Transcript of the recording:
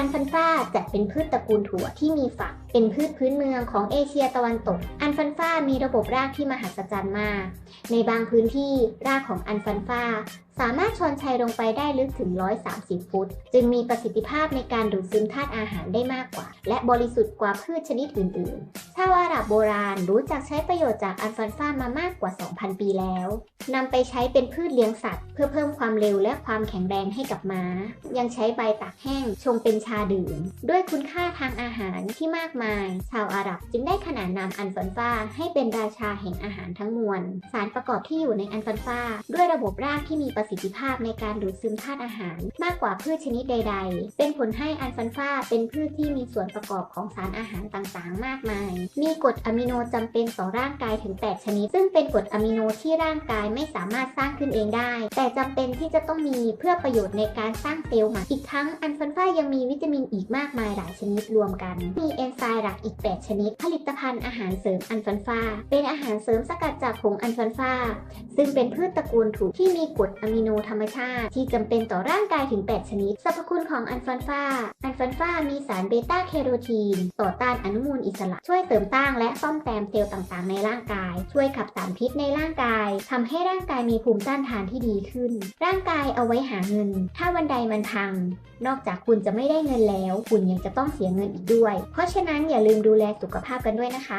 อันฟันฟ้าจัดเป็นพืชตระกูลถั่วที่มีฝัก เป็นพืชพื้นเมืองของเอเชียตะวันตก อันฟันฟ้ามีระบบรากที่มหัศจรรย์มาก ในบางพื้นที่รากของอันฟันฟ้า สามารถชอนชัยลงไปได้ลึกถึง 130 ฟุต จึงมีประสิทธิภาพในการดูดซึมธาตุอาหารได้มากกว่า และบริสุทธิ์กว่าพืชชนิดอื่นๆชาวอาหรับโบราณรู้จักใช้ประโยชน์จากอัลฟันฟามามากกว่า 2,000 ปีแล้วนำไปใช้เป็นพืชเลี้ยงสัตว์ เพื่อเพิ่มความเร็วและความแข็งแรงให้กับม้า ยังใช้ใบตากแห้งชงเป็นชาดื่ม ด้วยคุณค่าทางอาหารที่มากมาย ชาวอาหรับจึงได้ขนานนามอัลฟันฟาให้เป็นราชาแห่งอาหารทั้งมวล สารประกอบที่อยู่ในอัลฟันฟาด้วยระบบรากที่มีประสิทธิภาพในการดูดซึมธาตุอาหาร มากกว่าพืชชนิดใด ๆ เป็นผลให้อัลฟันฟาเป็นพืชที่มีส่วนประกอบของสารอาหารต่างๆ มากมาย มีกรดอะมิโนจำเป็นต่อร่างกายถึง 8 ชนิด ซึ่งเป็นกรดอะมิโนที่ร่างกายไม่สามารถสร้างขึ้นเองได้ แต่จำเป็นที่จะต้องมีเพื่อประโยชน์ในการสร้างเซลล์ใหม่อีกทั้งอัลฟันฟายังมีวิตามินอีกมากมายหลายชนิดรวมกัน มีเอนไซม์หลักอีก 8 ชนิด ผลิตภัณฑ์อาหารเสริมอัลฟันฟาเป็นอาหารเสริมสกัดจากผงอัลฟันฟาซึ่งเป็นพืชตระกูลถูกที่มีกรดอะมิโนธรรมชาติ ที่จำเป็นต่อร่างกายถึง 8 ชนิดสรรพคุณของอัลฟันฟาอัลฟันฟามีสารเบต้าแคโรทีน ต่อต้านอนุมูลอิสระ ช่วยเสริมสร้งและซ่อมแซมเซลล์ต่างๆ ในร่างกาย ช่วยขับสารพิษในร่างกายทำให้ร่างกายมีภูมิต้านทานที่ดีขึ้น ร่างกายเอาไว้หาเงิน ถ้าวันใดมันพัง นอกจากคุณจะไม่ได้เงินแล้ว คุณยังจะต้องเสียเงินอีกด้วย เพราะฉะนั้นอย่าลืมดูแลสุขภาพกันด้วยนะคะ